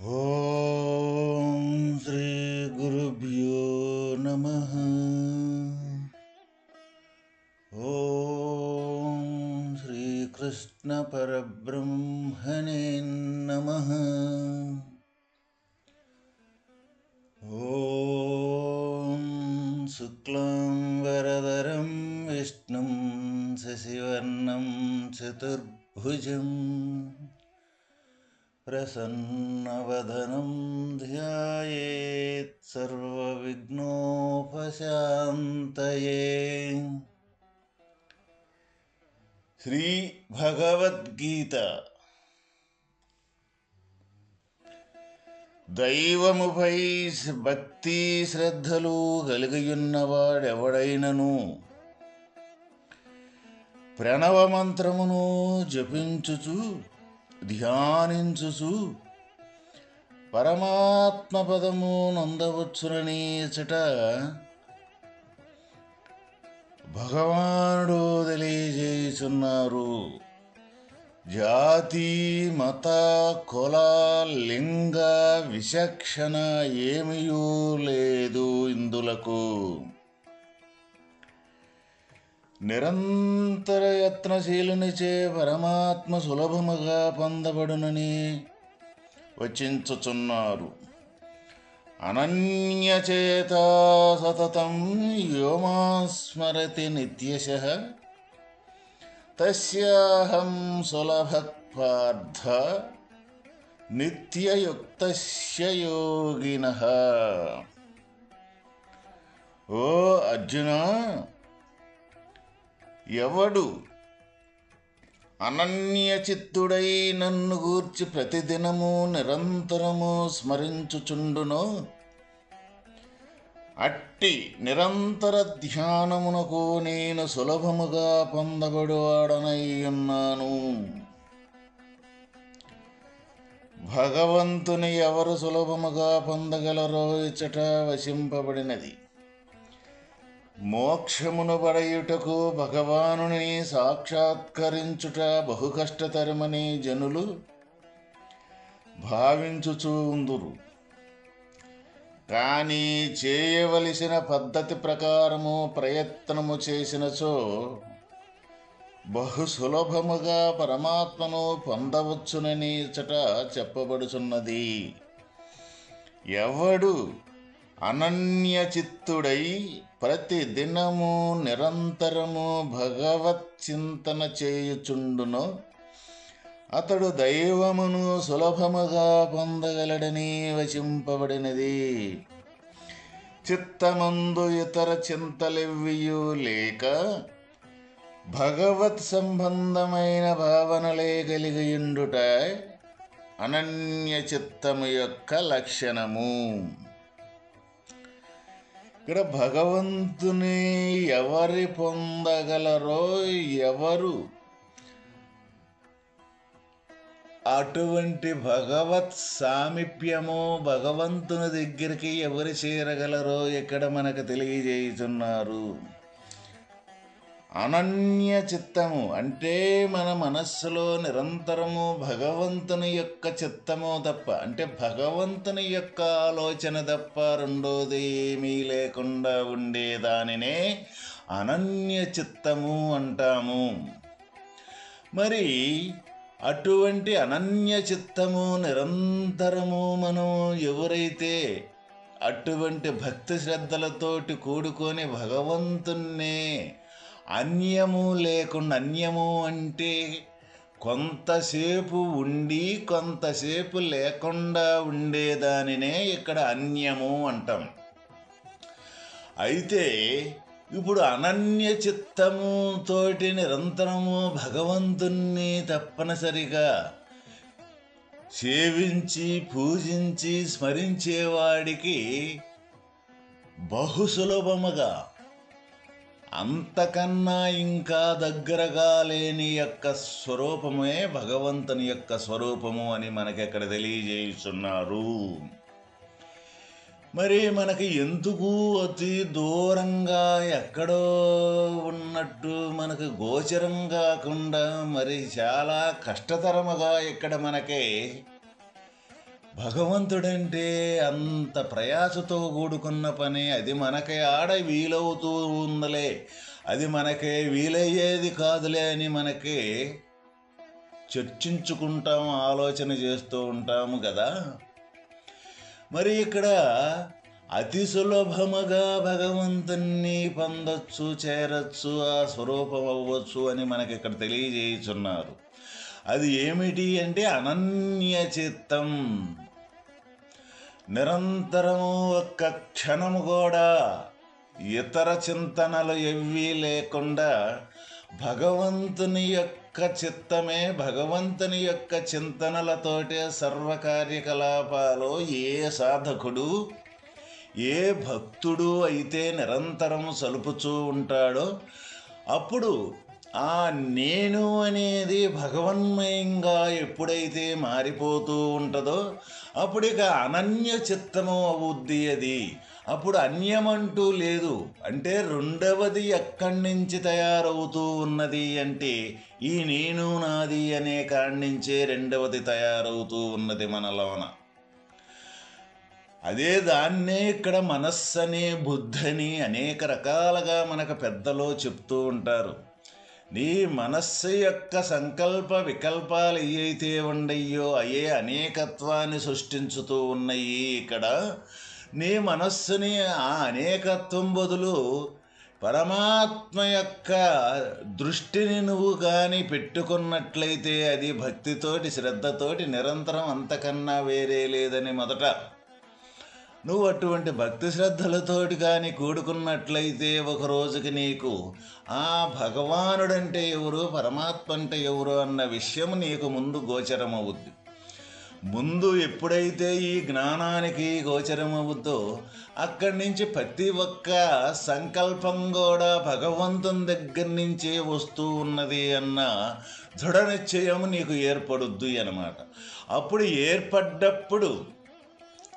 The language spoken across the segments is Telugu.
ఓం सर्वविघ्नोपशान्तये శ్రీభగవద్గీత దైవముపై భక్తి శ్రద్ధలు కలిగియున్నవాడెవడైనను ప్రణవమంత్రమును జపించుచు ధ్యానించుచు పరమాత్మ పదము నొందవచ్చునని చట భగవానుడు తెలియజేయుచున్నారు. జాతి మత కుల లింగ విచక్షణ ఏమీయూ లేదు ఇందులకు. నిరంతర యత్నశీలునిచే పరమాత్మ సులభముగా పొందబడునని వచించుచున్నారు. అనన్యచేత సతతం యోమాస్మరతి నిత్యశ. తస్యాహం సులభపార్థ నిత్యయుక్త యోగిన. ఓ అర్జున ఎవడు అనన్యచిత్తుడై నన్ను గూర్చి ప్రతిదినము నిరంతరము స్మరించుచుండునో. అట్టి నిరంతర ధ్యానమునకు నేను సులభముగా పొందబడువాడనై ఉన్నాను భగవంతుని ఎవరు సులభముగా పొందగలరో ఇచ్చట వశింపబడినది. మోక్షమును పడయుటకు భగవానుని సాక్షాత్కరించుట బహు కష్టతరమని జనులు భావించుచూ ఉందురు. కానీ చేయవలసిన పద్ధతి ప్రకారము ప్రయత్నము చేసినచో బహు సులభముగా పరమాత్మను పొందవచ్చునని చట చెప్పబడుచున్నది. ఎవడు అనన్యచిత్తుడై ప్రతి దినము నిరంతరము భగవత్ చింతన చేయుచుండును. అతడు దైవమును సులభముగా పొందగలడని వచింపబడినది. చిత్తమందు ఇతర చింతలెవ్వియు లేక భగవత్ సంబంధమైన భావనలే కలిగియుండుట అనన్య చిత్తము యొక్క లక్షణము. ఇక్కడ భగవంతుని ఎవరి పొందగలరో ఎవరు? అటువంటి భగవత్ సామీప్యము భగవంతుని దగ్గరికి ఎవరు చేరగలరో ఇక్కడ మనకు తెలియజేయుచున్నారు. అనన్య చిత్తము అంటే మన మనస్సులో నిరంతరము భగవంతుని యొక్క చిత్తము తప్ప అంటే భగవంతుని యొక్క ఆలోచన తప్ప రెండోది ఏమీ లేకుండా ఉండేదానినే అనన్య చిత్తము అంటాము. మరి అటువంటి అనన్య చిత్తము నిరంతరము మనం ఎవరైతే అటువంటి భక్తి శ్రద్ధలతోటి కూడుకొని భగవంతున్నే అన్యము లేకుండా అన్యము అంటే కొంతసేపు ఉండి కొంతసేపు లేకుండా ఉండేదానినే ఇక్కడ అన్యము అంటాం. అయితే ఇప్పుడు అనన్య చిత్తము తోటి నిరంతరము భగవంతుణ్ణి తప్పనిసరిగా సేవించి పూజించి స్మరించేవాడికి బహు సులభముగా అంతకన్నా ఇంకా దగ్గరగా లేని యొక్క స్వరూపమే భగవంతుని యొక్క స్వరూపము అని మనకి అక్కడ తెలియజేస్తున్నారు మరి మనకి ఎందుకు అతి దూరంగా ఎక్కడో ఉన్నట్టు మనకు గోచరం కాకుండా మరి చాలా కష్టతరముగా ఇక్కడ మనకి భగవంతుడంటే అంత ప్రయాసతో కూడుకున్న పని. అది మనకి ఆడ వీలవుతూ ఉందలే. అది మనకి వీలయ్యేది కాదులే అని మనకి చర్చించుకుంటాం ఆలోచన చేస్తూ ఉంటాము కదా మరి ఇక్కడ అతి సులభముగా భగవంతుణ్ణి పొందొచ్చు చేరచ్చు ఆ స్వరూపం అవ్వచ్చు అని మనకి ఇక్కడ తెలియజేయుచున్నారు. అది ఏమిటి అంటే అనన్య చిత్తం. నిరంతరము ఒక్క క్షణము కూడా ఇతర చింతనలు ఎవ్వీ లేకుండా భగవంతుని యొక్క చిత్తమే భగవంతుని యొక్క చింతనలతోటే సర్వకార్యకలాపాలు ఏ సాధకుడు ఏ భక్తుడు అయితే నిరంతరం సలుపుచూ ఉంటాడో అప్పుడు ఆ నేను అనేది భగవన్మయంగా ఎప్పుడైతే మారిపోతూ ఉంటుందో అప్పుడు ఇక అనన్య చిత్తము అవుద్ది అది. అప్పుడు అన్యమంటూ లేదు. అంటే రెండవది ఎక్కడి నుంచి తయారవుతూ ఉన్నది అంటే ఈ నేను నాది అనే కాడి నుంచే రెండవది తయారవుతూ ఉన్నది మనలోన అదే దాన్నే ఇక్కడ మనస్సని బుద్ధని అనేక రకాలుగా మనకు పెద్దలో చెప్తూ ఉంటారు. నీ మనస్సు యొక్క సంకల్ప వికల్పాలు ఏవైతే ఉండయ్యో అయే అనేకత్వాన్ని సృష్టించుతూ ఉన్నాయి ఇక్కడ. నీ మనస్సుని ఆ అనేకత్వం బదులు పరమాత్మ యొక్క దృష్టిని నువ్వు కానీ పెట్టుకున్నట్లయితే అది భక్తితోటి శ్రద్ధతోటి నిరంతరం అంతకన్నా వేరే లేదని మొదట నువ్వు అటువంటి భక్తి శ్రద్ధలతోటి కానీ కూడుకున్నట్లయితే ఒక రోజుకి నీకు ఆ భగవానుడంటే ఎవరు పరమాత్మ అంటే ఎవరు అన్న విషయం నీకు ముందు గోచరమవుద్ది. ముందు ఎప్పుడైతే ఈ జ్ఞానానికి గోచరమవుద్దో అక్కడి నుంచి ప్రతి ఒక్క సంకల్పం కూడా భగవంతుని దగ్గర నుంచే వస్తూ ఉన్నది అన్న దృఢ నిశ్చయం నీకు ఏర్పడుద్ది అన్నమాట. అప్పుడు ఏర్పడ్డప్పుడు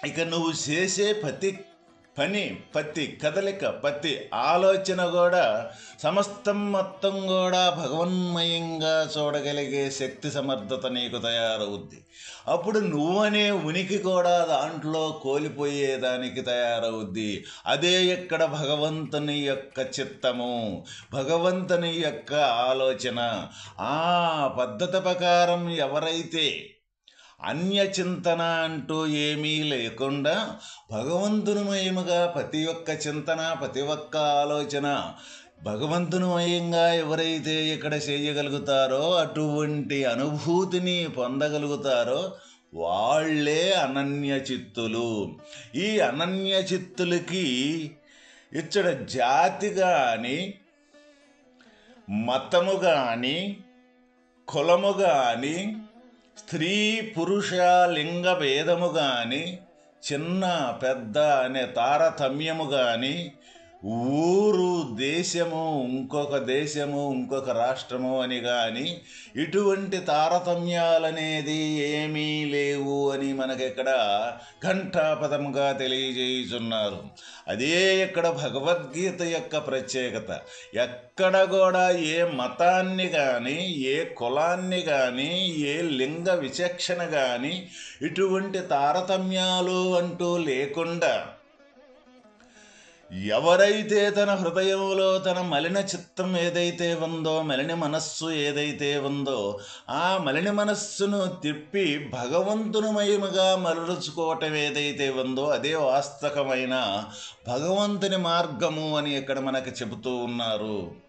ఇక నువ్వు చేసే ప్రతి పని ప్రతి కదలిక ప్రతి ఆలోచన కూడా సమస్తం మొత్తం కూడా భగవన్మయంగా చూడగలిగే శక్తి సమర్థత నీకు తయారవుద్ది. అప్పుడు నువ్వనే ఉనికి కూడా దాంట్లో కోల్పోయేదానికి తయారవుద్ది. అదే ఇక్కడ భగవంతుని యొక్క చిత్తము భగవంతుని యొక్క ఆలోచన. ఆ పద్ధతి ప్రకారం ఎవరైతే అన్యచింతన అంటూ ఏమీ లేకుండా భగవంతునిమయముగా ప్రతి ఒక్క చింతన ప్రతి ఒక్క ఆలోచన భగవంతునిమయంగా ఎవరైతే ఇక్కడ చేయగలుగుతారో అటువంటి అనుభూతిని పొందగలుగుతారో వాళ్ళే అనన్య చిత్తులు ఈ అనన్య చిత్తులకి ఇచ్చడ జాతి కానీ మతము కానీ కులము కానీ స్త్రీ పురుష లింగ భేదము కానీ చిన్న పెద్ద అనే తారతమ్యము కానీ ఊరు దేశము ఇంకొక దేశము ఇంకొక రాష్ట్రము అని కానీ ఇటువంటి తారతమ్యాలనేది ఏమీ లేవు అని మనకిక్కడ ఘంటాపదముగా తెలియజేయుచున్నారు. అదే ఇక్కడ భగవద్గీత యొక్క ప్రత్యేకత. ఎక్కడ కూడా ఏ మతాన్ని కానీ ఏ కులాన్ని కానీ ఏ లింగ విచక్షణ కానీ ఇటువంటి తారతమ్యాలు అంటూ లేకుండా ఎవరైతే తన హృదయంలో తన మలిన చిత్తం ఏదైతే ఉందో మలిని మనస్సు ఏదైతే ఉందో ఆ మలిని మనస్సును తిప్పి భగవంతునిమయముగా మరలుచుకోవటం ఏదైతే ఉందో అదే వాస్తవమైన భగవంతుని మార్గము అని ఇక్కడ మనకు చెబుతూ ఉన్నారు.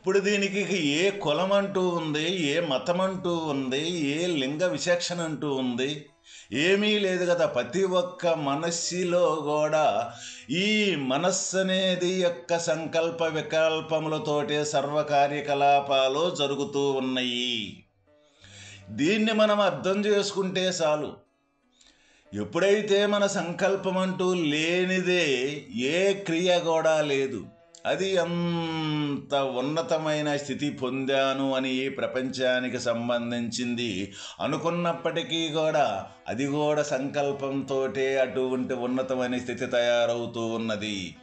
ఇప్పుడు దీనికి ఏ కులం అంటూ ఉంది ఏ మతం అంటూ ఉంది ఏ లింగ విచక్షణ అంటూ ఉంది ఏమీ లేదు కదా. ప్రతి ఒక్క మనస్సులో కూడా ఈ మనస్సు అనేది యొక్క సంకల్ప వికల్పములతోటే సర్వ కార్యకలాపాలు జరుగుతూ ఉన్నాయి. దీన్ని మనం అర్థం చేసుకుంటే చాలు. ఎప్పుడైతే మన సంకల్పం అంటూ లేనిదే ఏ క్రియ కూడా లేదు. అది అంత ఉన్నతమైన స్థితి పొందాను అని ఈ ప్రపంచానికి సంబంధించింది. అనుకున్నప్పటికీ కూడా అది కూడా సంకల్పంతో అటువంటి ఉన్నతమైన స్థితి తయారవుతూ ఉన్నది.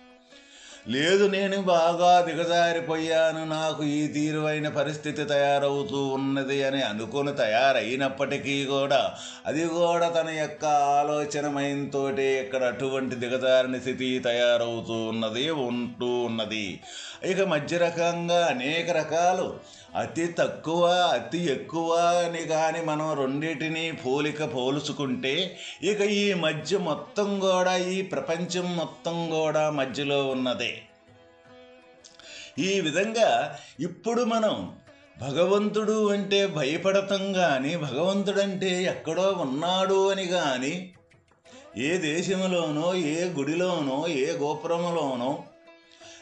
లేదు నేను బాగా దిగజారిపోయాను. నాకు ఈ తీరువైన పరిస్థితి తయారవుతూ ఉన్నది అని అనుకుని తయారైనప్పటికీ కూడా అది కూడా తన యొక్క ఆలోచనమైనతో ఇక్కడ అటువంటి దిగజారిన స్థితి తయారవుతూ ఉన్నది ఉంటూ ఉన్నది. ఇక మధ్య రకంగా అనేక రకాలు అతి తక్కువ అతి ఎక్కువ అని కానీ మనం రెండింటిని పోలిక పోల్చుకుంటే ఇక ఈ మధ్య మొత్తం కూడా ఈ ప్రపంచం మొత్తం కూడా మధ్యలో ఉన్నదే. ఈ విధంగా ఇప్పుడు మనం భగవంతుడు అంటే భయపడటం కానీ భగవంతుడంటే ఎక్కడో ఉన్నాడు అని కానీ ఏ దేశంలోనో ఏ గుడిలోనో ఏ గోపురంలోనో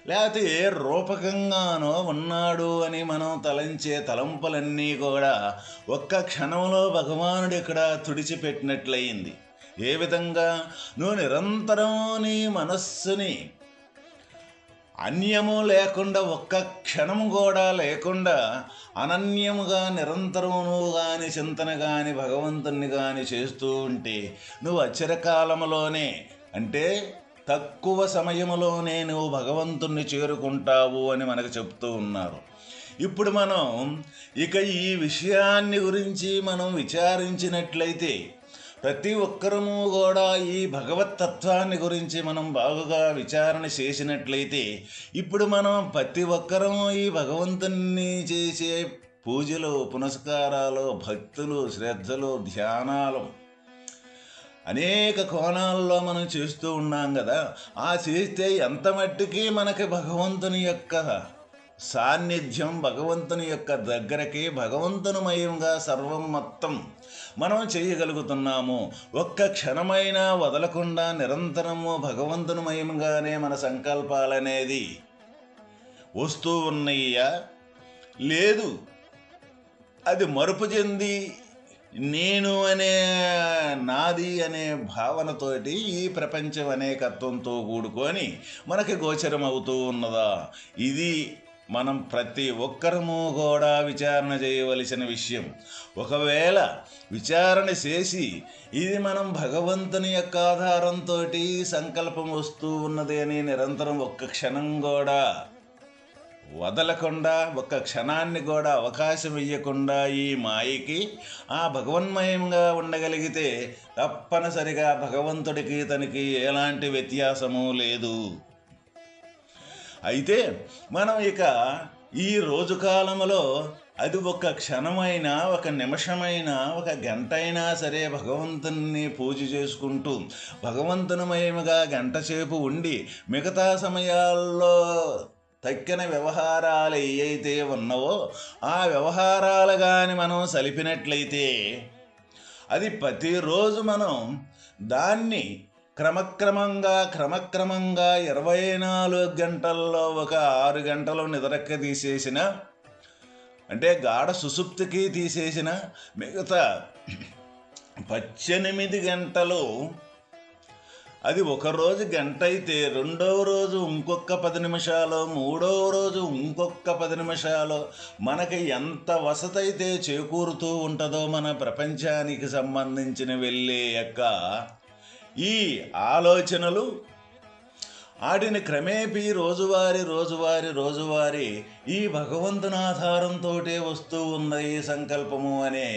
లేకపోతే ఏ రూపకంగానో ఉన్నాడు అని మనం తలంచే తలంపులన్నీ కూడా ఒక్క క్షణంలో భగవానుడు ఇక్కడ తుడిచిపెట్టినట్లయింది. ఏ విధంగా? నువ్వు నిరంతరం నీ మనస్సుని అన్యము లేకుండా ఒక్క క్షణం కూడా లేకుండా అనన్యముగా నిరంతరం నువ్వు కానీ చింతన కానీ భగవంతుని కానీ చేస్తూ ఉంటే నువ్వు అచ్చరకాలంలోనే అంటే తక్కువ సమయంలోనే నువ్వు భగవంతుణ్ణి చేరుకుంటావు అని మనకు చెప్తూ ఉన్నారు. ఇప్పుడు మనం ఇక ఈ విషయాన్ని గురించి మనం విచారించినట్లయితే ప్రతి ఒక్కరము కూడా ఈ భగవతత్వాన్ని గురించి మనం బాగుగా విచారణ చేసినట్లయితే ఇప్పుడు మనం ప్రతి ఒక్కరము ఈ భగవంతుని చేసే పూజలు పునస్కారాలు భక్తులు శ్రద్ధలు ధ్యానాలు అనేక కోణాల్లో మనం చేస్తూ ఉన్నాం కదా. ఆ చేస్తే ఎంత మట్టుకి మనకి భగవంతుని యొక్క సాన్నిధ్యం భగవంతుని యొక్క దగ్గరకి భగవంతునిమయంగా సర్వం మొత్తం మనం చేయగలుగుతున్నాము. ఒక్క క్షణమైనా వదలకుండా నిరంతరము భగవంతునిమయంగానే మన సంకల్పాలనేది వస్తూ ఉన్నాయ్యా. లేదు అది మరుపు చెంది నేను అనే నాది అనే భావనతోటి ఈ ప్రపంచం అనేకత్వంతో కూడుకొని మనకి గోచరం అవుతూ ఉన్నదా? ఇది మనం ప్రతి ఒక్కరము కూడా విచారణ చేయవలసిన విషయం. ఒకవేళ విచారణ చేసి ఇది మనం భగవంతుని యొక్క ఆధారంతో సంకల్పం వస్తూ ఉన్నది అని నిరంతరం ఒక్క క్షణం కూడా వదలకుండా ఒక్క క్షణాన్ని కూడా అవకాశం ఇవ్వకుండా ఈ మాయకి ఆ భగవన్మయంగా ఉండగలిగితే తప్పనిసరిగా భగవంతుడికి తనకి ఎలాంటి వ్యత్యాసము లేదు. అయితే మనం ఇక ఈ రోజు కాలంలో అది ఒక క్షణమైనా ఒక నిమిషమైనా ఒక గంట అయినా సరే భగవంతుని పూజ చేసుకుంటూ భగవంతునిమయముగా గంట సేపు ఉండి మిగతా సమయాల్లో తక్కిన వ్యవహారాలు ఏవైతే ఉన్నావో ఆ వ్యవహారాలు కానీ మనం సలిపినట్లయితే అది ప్రతిరోజు మనం దాన్ని క్రమక్రమంగా క్రమక్రమంగా ఇరవై నాలుగు గంటల్లో ఒక ఆరు గంటలు నిద్రక్క తీసేసిన అంటే గాఢ సుసుప్తికి తీసేసిన మిగతా పద్దెనిమిది గంటలు అది ఒక రోజు గంట అయితే రెండవ రోజు ఇంకొక పది నిమిషాలు మూడవ రోజు ఇంకొక పది నిమిషాలు. మనకి ఎంత వసతి అయితే చేకూరుతూ ఉంటుందో మన ప్రపంచానికి సంబంధించిన వెళ్ళే యొక్క ఈ ఆలోచనలు ఆడిని క్రమేపీ రోజువారి రోజువారి రోజువారి ఈ భగవంతుని ఆధారంతో వస్తూ ఉన్న ఈ సంకల్పము అనే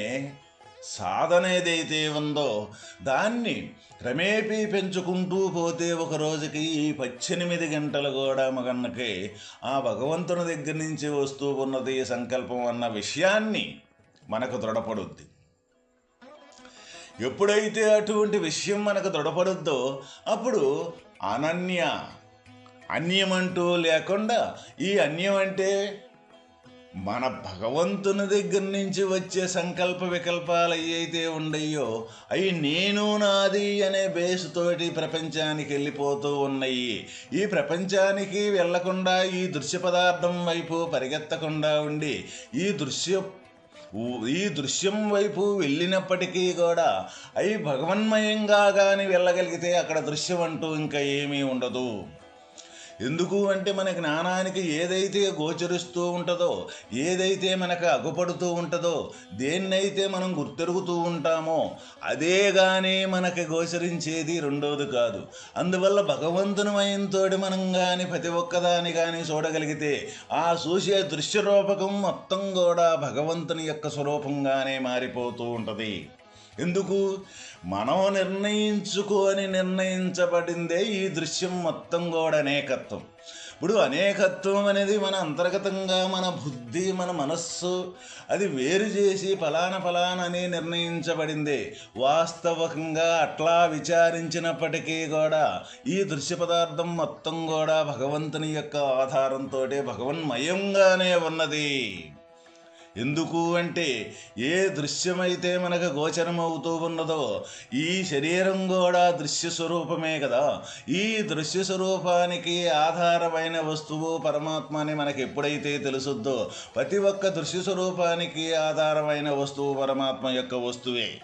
సాధన ఏదైతే ఉందో దాన్ని క్రమేపీ పెంచుకుంటూ పోతే ఒక రోజుకి ఈ పద్దెనిమిది గంటలు కూడా మగన్నకి ఆ భగవంతుని దగ్గర నుంచి వస్తూ ఉన్నది ఈ సంకల్పం అన్న విషయాన్ని మనకు దృఢపడుద్ది. ఎప్పుడైతే అటువంటి విషయం మనకు దృఢపడుద్దో అప్పుడు అనన్య అన్యమంటూ లేకుండా ఈ అన్యం అంటే మన భగవంతుని దగ్గర నుంచి వచ్చే సంకల్ప వికల్పాలు అయితే ఉండయో అవి నేను నాది అనే బేసుతోటి ప్రపంచానికి వెళ్ళిపోతూ ఉన్నాయి. ఈ ప్రపంచానికి వెళ్ళకుండా ఈ దృశ్య పదార్థం వైపు పరిగెత్తకుండా ఉండి ఈ దృశ్య ఈ దృశ్యం వైపు వెళ్ళినప్పటికీ కూడా అవి భగవన్మయంగా కానీ వెళ్ళగలిగితే అక్కడ దృశ్యం అంటూ ఇంకా ఏమీ ఉండదు. ఎందుకు అంటే మన జ్ఞానానికి ఏదైతే గోచరిస్తూ ఉంటుందో ఏదైతే మనకు అగుపడుతూ ఉంటుందో దేన్నైతే మనం గుర్తెరుగుతూ ఉంటామో అదే కానీ మనకి గోచరించేది రెండోది కాదు. అందువల్ల భగవంతుని భగవంతునిమయంతో మనం కానీ ప్రతి ఒక్కదాని కానీ చూడగలిగితే ఆ చూసే దృశ్యరూపకం మొత్తం కూడా భగవంతుని యొక్క స్వరూపంగానే మారిపోతూ ఉంటుంది. ఎందుకు? మనం నిర్ణయించుకొని నిర్ణయించబడిందే ఈ దృశ్యం మొత్తం కూడా అనేకత్వం. ఇప్పుడు అనేకత్వం అనేది మన అంతర్గతంగా మన బుద్ధి మన మనస్సు అది వేరు చేసి ఫలాన ఫలాన అని నిర్ణయించబడిందే. వాస్తవకంగా అట్లా విచారించినప్పటికీ కూడా ఈ దృశ్య పదార్థం మొత్తం కూడా భగవంతుని యొక్క ఆధారంతో భగవన్మయంగానే ఉన్నది. ఎందుకు అంటే ఏ దృశ్యమైతే మనకు గోచరమవుతూ ఉన్నదో ఈ శరీరం కూడా దృశ్య స్వరూపమే కదా. ఈ దృశ్య స్వరూపానికి ఆధారమైన వస్తువు పరమాత్మ అని మనకి ఎప్పుడైతే తెలుసుద్దో ప్రతి ఒక్క దృశ్య స్వరూపానికి ఆధారమైన వస్తువు పరమాత్మ యొక్క వస్తువే.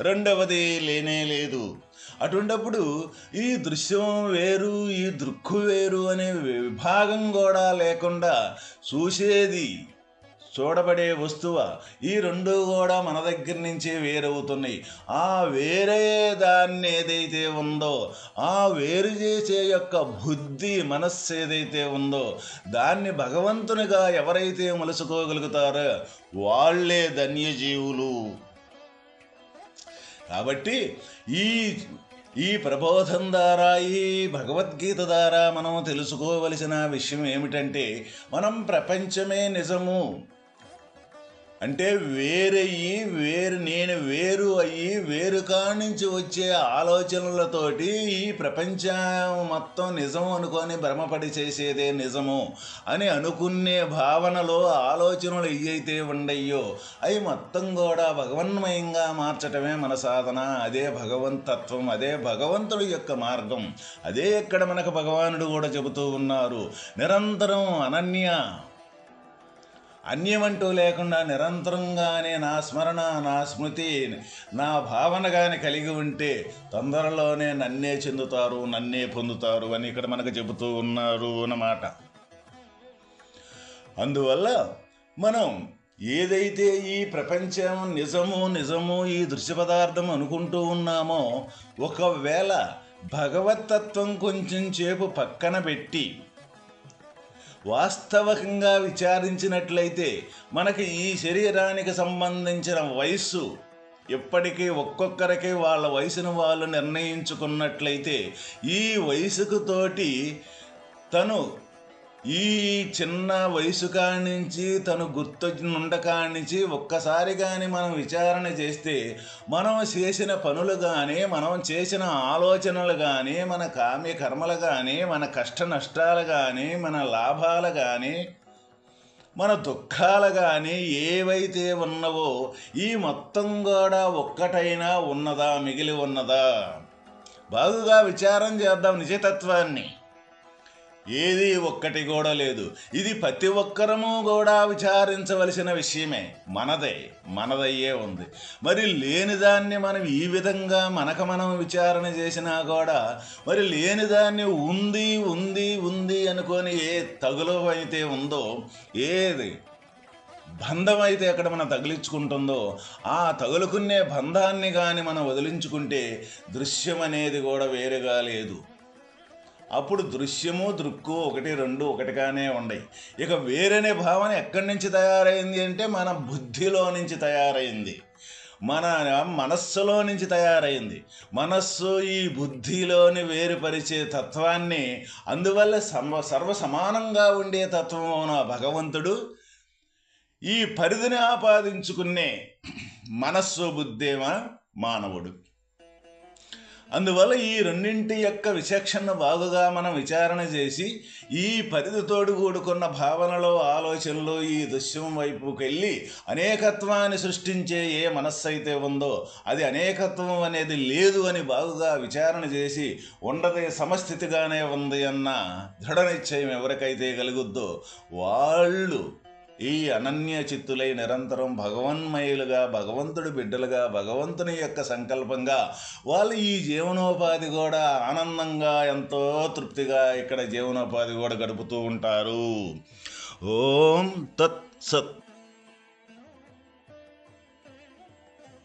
రెండవది లేనే లేదు. అటువంటప్పుడు ఈ దృశ్యం వేరు ఈ దృక్కు వేరు అనే విభాగం కూడా లేకుండా చూసేది చూడబడే వస్తువ ఈ రెండు కూడా మన దగ్గర నుంచే వేరవుతున్నాయి. ఆ వేరే దాన్ని ఏదైతే ఉందో ఆ వేరు చేసే యొక్క బుద్ధి మనస్సు ఏదైతే ఉందో దాన్ని భగవంతునిగా ఎవరైతే మలుసుకోగలుగుతారో వాళ్ళే ధన్యజీవులు. కాబట్టి ఈ ఈ ప్రబోధం ద్వారా ఈ భగవద్గీత ద్వారా మనం తెలుసుకోవలసిన విషయం ఏమిటంటే మనం ప్రపంచమే నిజము. అంటే వేరయ్యి వేరు నేను వేరు అయ్యి వేరు నుంచి వచ్చే ఆలోచనలతోటి ఈ ప్రపంచం మొత్తం నిజం అనుకొని భ్రమపడి చేసేదే నిజము అని అనుకునే భావనలో ఆలోచనలు ఏవైతే ఉండయ్యో అవి మొత్తం కూడా భగవన్మయంగా మార్చటమే మన సాధన. అదే భగవంతత్వం అదే భగవంతుడి యొక్క మార్గం. అదే ఇక్కడ మనకు భగవానుడు కూడా చెబుతూ ఉన్నారు. నిరంతరం అనన్య అన్యమంటూ లేకుండా నిరంతరంగానే నా స్మరణ నా స్మృతి నా భావన కానీ కలిగి ఉంటే తొందరలోనే నన్నే చెందుతారు నన్నే పొందుతారు అని ఇక్కడ మనకు చెబుతూ ఉన్నారు అన్నమాట. అందువల్ల మనం ఏదైతే ఈ ప్రపంచం నిజము నిజము ఈ దృశ్య పదార్థం అనుకుంటూ ఉన్నామో ఒకవేళ భగవతత్వం కొంచెం సేపు పక్కన పెట్టి వాస్తవకంగా విచారించినట్లయితే మనకి ఈ శరీరానికి సంబంధించిన వయస్సు ఇప్పటికీ ఒక్కొక్కరికి వాళ్ళ వయసును వాళ్ళు నిర్ణయించుకున్నట్లయితే ఈ వయసుకు తోటి తను ఈ చిన్న వయసు కానించి తను గుర్తు నుండకానించి ఒక్కసారి కానీ మనం విచారణ చేస్తే మనం చేసిన పనులు కానీ మనం చేసిన ఆలోచనలు కానీ మన కామ్య కర్మలు కానీ మన కష్ట నష్టాలు కానీ మన లాభాలు కానీ మన దుఃఖాలు కానీ ఏవైతే ఉన్నవో ఈ మొత్తం కూడా ఒక్కటైనా ఉన్నదా మిగిలి ఉన్నదా? బాగుగా విచారం చేద్దాం నిజతత్వాన్ని. ఏది ఒక్కటి కూడా లేదు. ఇది ప్రతి ఒక్కరము కూడా విచారించవలసిన విషయమే. మనదే మనదయ్యే ఉంది. మరి లేని దాన్ని మనం ఈ విధంగా మనకు మనం విచారణ చేసినా కూడా మరి లేని దాన్ని ఉంది ఉంది ఉంది అనుకొని ఏ తగులు అయితే ఉందో ఏది బంధం అయితే ఎక్కడ మనం తగిలించుకుంటుందో ఆ తగులుకునే బంధాన్ని కానీ మనం వదిలించుకుంటే దృశ్యం అనేది కూడా వేరుగా లేదు. అప్పుడు దృశ్యము దృక్కు ఒకటి రెండు ఒకటిగానే ఉండయి. ఇక వేరనే భావన ఎక్కడి నుంచి తయారైంది అంటే మన బుద్ధిలో నుంచి తయారైంది. మన మనస్సులో నుంచి తయారైంది. మనస్సు ఈ బుద్ధిలోని వేరుపరిచే తత్వాన్ని అందువల్ల సమ సర్వ సమానంగా ఉండే తత్వమున భగవంతుడు. ఈ పరిధిని ఆపాదించుకునే మనస్సు బుద్ధేమ? మానవుడు. అందువల్ల ఈ రెండింటి యొక్క విచక్షణ బాగుగా మనం విచారణ చేసి ఈ పరిధితోడు కూడుకున్న భావనలో ఆలోచనలో ఈ దృశ్యం వైపుకి వెళ్ళి అనేకత్వాన్ని సృష్టించే ఏ మనస్సు అయితే ఉందో అది అనేకత్వం అనేది లేదు అని బాగుగా విచారణ చేసి ఉండదే సమస్థితిగానే ఉంది అన్న దృఢ నిశ్చయం ఎవరికైతే కలుగుద్దో వాళ్ళు ఈ అనన్య చిత్తులై నిరంతరం భగవన్మయులుగా భగవంతుడి బిడ్డలుగా భగవంతుని యొక్క సంకల్పంగా వాళ్ళు ఈ జీవనోపాధి కూడా ఆనందంగా ఎంతో తృప్తిగా ఇక్కడ జీవనోపాధి కూడా గడుపుతూ ఉంటారు. ఓం తత్సత్